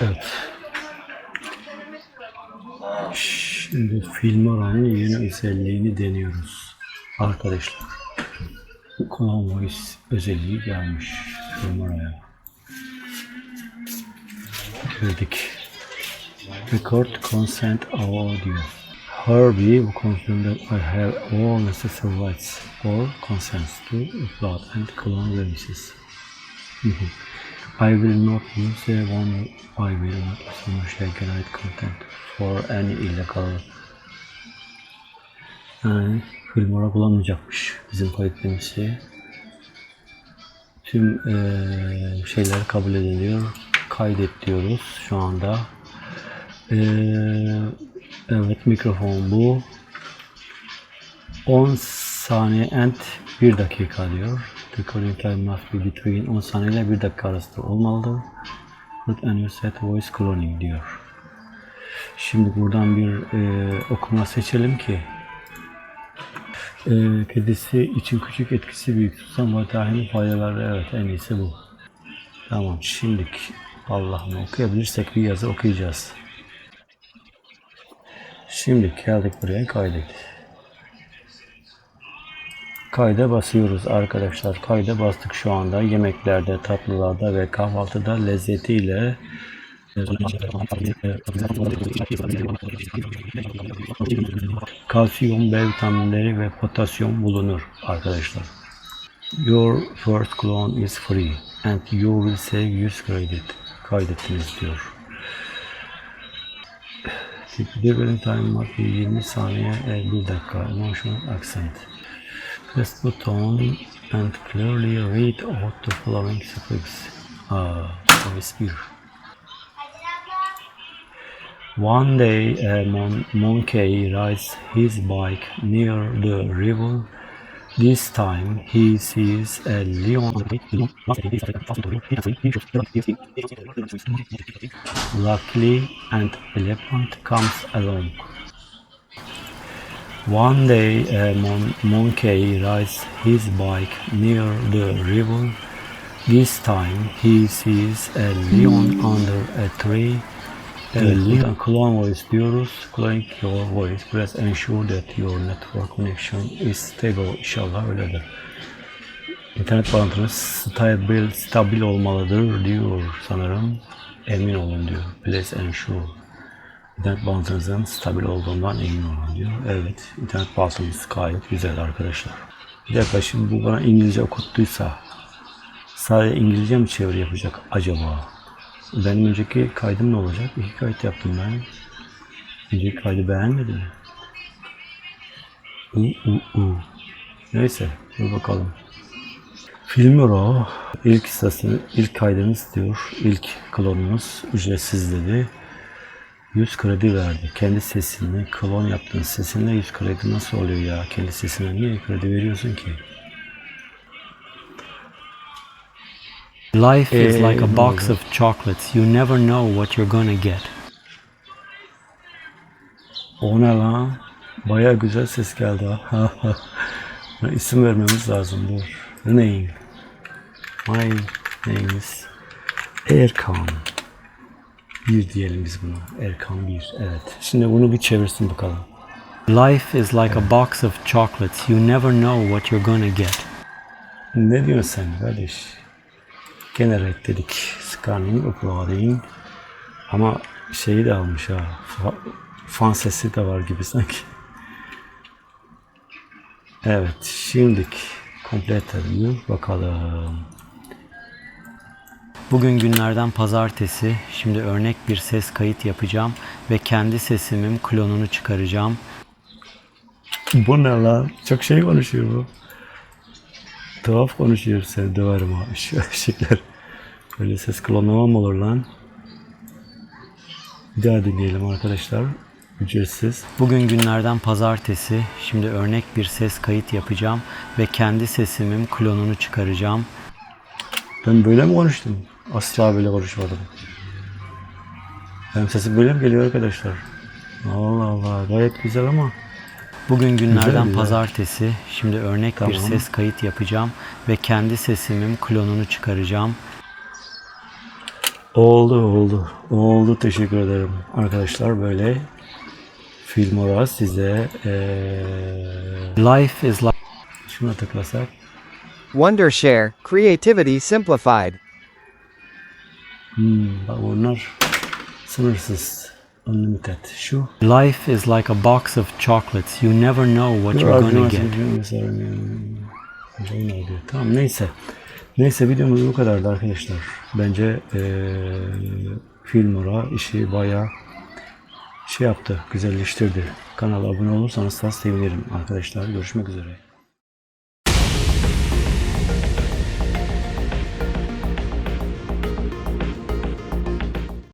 Evet. Şimdi Filmora'nın yeni özelliğini deniyoruz. Arkadaşlar. Clone Voice özelliği gelmiş Filmora'ya. Girdik. Record consent audio. Herbie bu konusunda I have all necessary rights or consents to upload and clone releases. I will not use the one I will not establish generate content for any illegal yani Filmora kullanmayacakmış bizim kaydettiğimiz şeyi. Tüm eee, şeyler kabul ediliyor. Kaydet diyoruz şu anda. Eee, evet mikrofon bu. 10 saniye and 1 dakika diyor. Recording time must be between 10 saniye ile 1 dakika arasında olmalıdır. Put and you set voice cloning diyor. Şimdi buradan bir e, okuma seçelim ki e, kedisi için küçük etkisi büyük tutsam vatahinin faydaları evet en iyisi bu. Tamam şimdilik Allah'ım okuyabilirsek bir yazı okuyacağız. Şimdi geldik buraya kaydet. Kayda basıyoruz arkadaşlar. Kayda bastık şu anda. Yemeklerde, tatlılarda ve kahvaltıda lezzetiyle kalsiyum, B vitaminleri ve potasyum bulunur arkadaşlar. Your first clone is free and you will save 100 credit. Kaydettiniz diyor. Delivery time be 20 saniye e, 1 dakika. Emotional accent. Press button and clearly read out the following voice uh, 1. One day a mon- monkey rides his bike near the river. This time he sees a lion. Luckily, an elephant comes along. One day a mon- monkey rides his bike near the river. This time he sees a lion under a tree. Evet, buradan clone voice diyoruz. Clone your voice. Press ensure that your network connection is stable. İnşallah öyledir. İnternet bağlantınız stabil, stabil olmalıdır diyor sanırım. Emin olun diyor. Please ensure. İnternet bağlantınızın stabil olduğundan emin olun diyor. Evet, internet bağlantımız gayet güzel arkadaşlar. Bir dakika şimdi bu bana İngilizce okuttuysa sadece İngilizce mi çeviri yapacak acaba? Benim önceki kaydım ne olacak? İki kayıt yaptım ben. Önceki kaydı beğenmedi mi? U, u, u. Neyse, dur bakalım. Filmora ilk sitesini, ilk kaydını istiyor. İlk klonumuz ücretsiz dedi. 100 kredi verdi. Kendi sesini, klon yaptığın sesinle 100 kredi nasıl oluyor ya? Kendi sesine niye kredi veriyorsun ki? Life is Eh, like a box of chocolates. You never know what you're gonna get. O ne lan? Baya güzel ses geldi ha. İsim vermemiz lazım dur. Name. My name is Erkan. Bir diyelim biz buna. Erkan bir. Evet. Şimdi bunu bir çevirsin bakalım. Life is like a box of chocolates. You never know what you're gonna get. Ne diyorsun sen kardeş? Gene reddedik. Scanning, uploading. Ama şeyi de almış ha. Fa- fan sesi de var gibi sanki. Evet, şimdik complete diyor. Bakalım. Bugün günlerden pazartesi. Şimdi örnek bir ses kayıt yapacağım ve kendi sesimin klonunu çıkaracağım. Bu ne lan? Çok şey konuşuyor bu. Tuhaf konuşuyor ha. Şu eşekler. Böyle ses klonlama mı olur lan? Bir daha dinleyelim arkadaşlar. Ücretsiz. Bugün günlerden pazartesi. Şimdi örnek bir ses kayıt yapacağım ve kendi sesimin klonunu çıkaracağım. Ben böyle mi konuştum? Asla böyle konuşmadım. Benim sesim böyle mi geliyor arkadaşlar? Allah Allah gayet güzel ama Bugün günlerden güzel. pazartesi. Şimdi örnek bir Tamam. ses kayıt yapacağım ve kendi sesimin klonunu çıkaracağım. Oldu oldu. Oldu teşekkür ederim. Arkadaşlar böyle Filmora size eee Life is like şuna tıklasak Wondershare, creativity simplified. Hmm, bak bunlar sınırsız unlimited şu life is like a box of chocolates. You never know what you're gonna get. Tamam neyse. Neyse videomuz bu kadardı arkadaşlar. Bence eee Filmora işi bayağı şey yaptı, güzelleştirdi. Kanala abone olursanız da sevinirim arkadaşlar. Görüşmek üzere.